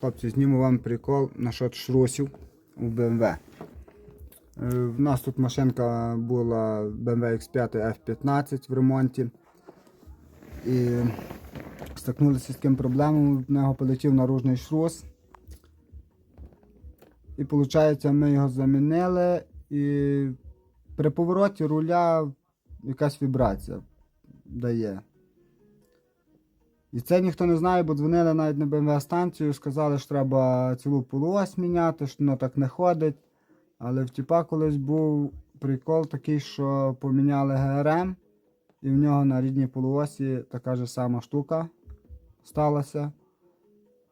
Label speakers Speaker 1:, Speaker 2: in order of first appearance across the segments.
Speaker 1: Хлопці, зніму вам прикол насчет шрусів у BMW. Е, В нас тут машинка була BMW X5 F15 в ремонті. І стикнулися з таким проблемою, в нього полетів наружний шрус. І виходить, ми його замінили і при повороті руля якась вібрація дає. І це ніхто не знає, бо дзвонили навіть на БМВ станцію, сказали, що треба цілу полуось міняти, що воно так не ходить. Але в тіпа колись був прикол такий, що поміняли ГРМ, і в нього на рідній полуосі така ж сама штука сталася.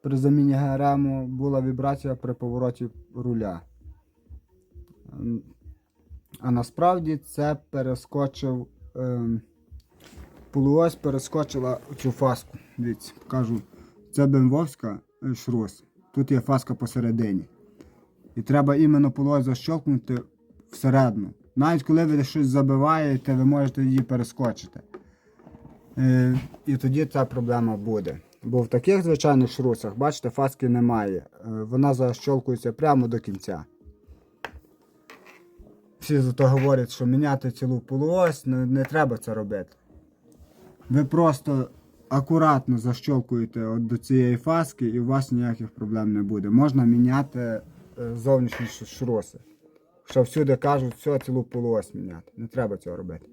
Speaker 1: При заміні ГРМ була вібрація при повороті руля. Ем, А насправді це перескочив. Ем, полуось перескочила цю фаску. Дивіться, покажу. Це бемвовська е, шрус. Тут є фаска посередині. І треба іменно полуось защолкнути всередину. Навіть коли ви щось забиваєте, ви можете її перескочити. Е, і тоді ця проблема буде. Бо в таких звичайних шрусах, бачите, фаски немає. Е, вона защолкується прямо до кінця. Всі зато говорять, що міняти цілу полуось, не, не треба це робити. Ви просто акуратно защолкуєте от до цієї фаски і у вас ніяких проблем не буде. Можна міняти е, зовнішні шроси. Що всюди кажуть, все, цілу полуось міняти. Не треба цього робити.